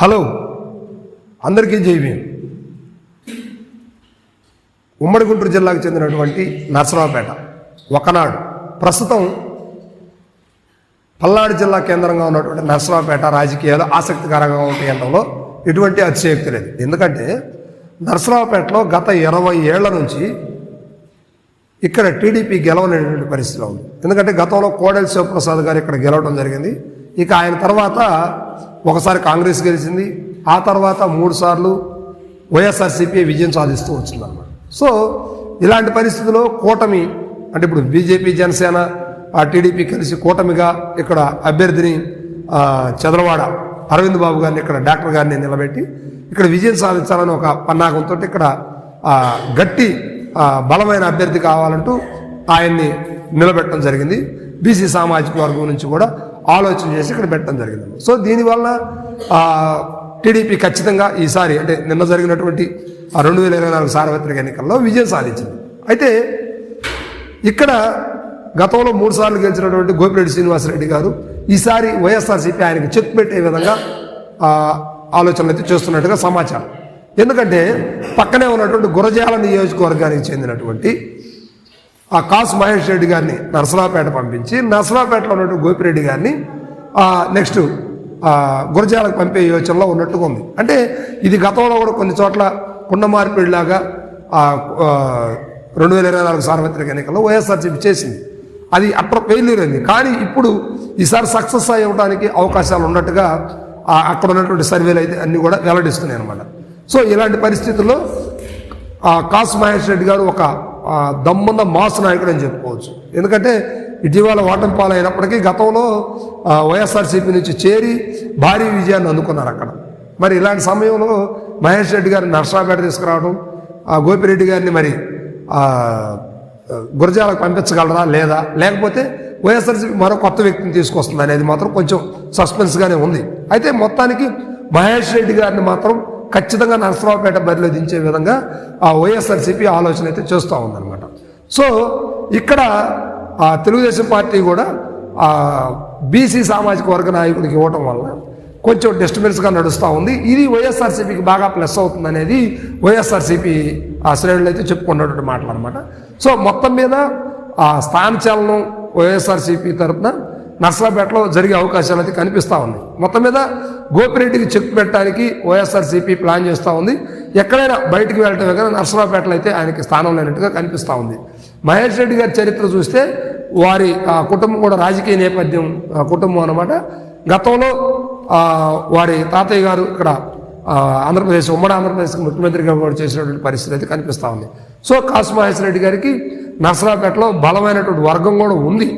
Hello. అందరికీ జై ఉమ్మడి గుంటూరు జిల్లాకు చెందినటువంటి నర్సరావుపేట ఒకనాడు ప్రస్తుతం పల్నాడు జిల్లా కేంద్రంగా ఉన్నటువంటి నర్సరావుపేట రాజకీయాలు ఆసక్తికరంగా ఉంటాయి అనడంలో ఎటువంటి అతిశయోక్తి లేదు. ఎందుకంటే నర్సరావుపేటలో గత ఇరవై ఏళ్ళ నుంచి ఇక్కడ టీడీపీ గెలవలేనటువంటి పరిస్థితిలో ఉంది. ఎందుకంటే గతంలో కోడెల శివప్రసాద్ గారు ఇక్కడ గెలవడం జరిగింది. ఇక ఆయన తర్వాత ఒకసారి కాంగ్రెస్ గెలిచింది ఆ తర్వాత మూడు సార్లు వైఎస్ఆర్సీపీ విజయం సాధిస్తూ వచ్చిందన్నమాట. సో ఇలాంటి పరిస్థితుల్లో కూటమి అంటే ఇప్పుడు బీజేపీ జనసేన ఆ టీడీపీ కలిసి కూటమిగా ఇక్కడ అభ్యర్థిని చదరవాడ చంద్రవాడ అరవింద్ బాబు గారిని ఇక్కడ డాక్టర్ గారిని నిలబెట్టి ఇక్కడ విజయం సాధించాలని ఒక పన్నాగంతో ఇక్కడ గట్టి బలమైన అభ్యర్థి కావాలంటూ ఆయన్ని నిలబెట్టడం జరిగింది. బీసీ సామాజిక వర్గం నుంచి కూడా ఆలోచన చేసి ఇక్కడ పెట్టడం జరిగింది. సో దీనివల్ల టీడీపీ ఖచ్చితంగా ఈసారి అంటే నిన్న జరిగినటువంటి ఆ రెండు వేల ఇరవై నాలుగు సార్వత్రిక ఎన్నికల్లో విజయం సాధించింది. అయితే ఇక్కడ గతంలో మూడు సార్లు గెలిచినటువంటి గోపిరెడ్డి శ్రీనివాసరెడ్డి గారు ఈసారి వైఎస్ఆర్సీపీ ఆయనకు చెక్ పెట్టే విధంగా ఆలోచనలు అయితే చేస్తున్నట్టుగా సమాచారం. ఎందుకంటే పక్కనే ఉన్నటువంటి గురజాల నియోజకవర్గానికి చెందినటువంటి ఆ కాసు మహేష్ రెడ్డి గారిని నరసరావుపేట పంపించి నరసరావుపేటలో ఉన్నట్టు గోపిరెడ్డి గారిని నెక్స్ట్ గురజాలకు పంపే యోచనలో ఉన్నట్టుగా ఉంది. అంటే ఇది గతంలో కూడా కొన్ని చోట్ల కుండ మార్పిడిలాగా రెండు వేల ఇరవై నాలుగు సార్వత్రిక ఎన్నికల్లో వైఎస్ఆర్సీపీ చేసింది. అది అట్ర ఫెయిల్యూర్ అయింది. కానీ ఇప్పుడు ఈసారి సక్సెస్ అవ్వడానికి అవకాశాలు ఉన్నట్టుగా అక్కడ ఉన్నటువంటి సర్వేలు అయితే అన్నీ కూడా వెల్లడిస్తున్నాయి అనమాట సో ఇలాంటి పరిస్థితుల్లో ఆ కాసు మహేష్ రెడ్డి గారు ఒక దమ్మున్న మాస్ నాయకుడు అని చెప్పుకోవచ్చు. ఎందుకంటే ఇటీవల ఓటమి పాలైనప్పటికీ గతంలో వైఎస్ఆర్సీపీ నుంచి చేరి భారీ విజయాన్ని అందుకున్నారు అక్కడ. మరి ఇలాంటి సమయంలో మహేష్ రెడ్డి గారిని నర్సరాపేట తీసుకురావడం ఆ గోపిరెడ్డి గారిని మరి గురజాలకు పంపించగలరా లేదా? లేకపోతే వైఎస్ఆర్సీపీ మరో కొత్త వ్యక్తిని తీసుకొస్తుంది అనేది మాత్రం కొంచెం సస్పెన్స్గానే ఉంది. అయితే మొత్తానికి మహేష్ రెడ్డి గారిని మాత్రం ఖచ్చితంగా నరసరావుపేట బరిలో దించే విధంగా ఆ వైఎస్ఆర్సీపీ ఆలోచన అయితే చేస్తూ ఉందన్నమాట. సో ఇక్కడ ఆ తెలుగుదేశం పార్టీ కూడా ఆ బీసీ సామాజిక వర్గ నాయకుడికి ఇవ్వటం వల్ల కొంచెం డిస్టర్బెన్స్గా నడుస్తూ ఉంది. ఇది వైఎస్ఆర్సీపీకి బాగా ప్లస్ అవుతుంది అనేది వైఎస్ఆర్సీపీ ఆ శ్రేణులు అయితే చెప్పుకున్నటువంటి మాటలు అనమాట సో మొత్తం మీద ఆ స్థానచలనం వైఎస్ఆర్సీపీ తరఫున నర్సరాపేటలో జరిగే అవకాశాలు అయితే కనిపిస్తూ ఉంది మొత్తం మీద గోపిరెడ్డికి చెక్ పెట్టడానికి వైఎస్ఆర్సీపీ ప్లాన్ చేస్తూ ఉంది. ఎక్కడైనా బయటికి వెళ్ళటమే కానీ నర్సరాపేటలో అయితే ఆయనకి స్థానం లేనట్టుగా కనిపిస్తూ ఉంది. మహేష్ రెడ్డి గారి చరిత్ర చూస్తే వారి ఆ, కుటుంబం కూడా రాజకీయ నేపథ్యం కుటుంబం అనమాట గతంలో వారి తాతయ్య గారు ఇక్కడ ఆంధ్రప్రదేశ్ ఉమ్మడి ఆంధ్రప్రదేశ్కి ముఖ్యమంత్రిగా కూడా చేసినటువంటి పరిస్థితి అయితే కనిపిస్తూ ఉంది. సో కాసు మహేశ్వర రెడ్డి గారికి నర్సరాపేటలో బలమైనటువంటి వర్గం కూడా ఉంది.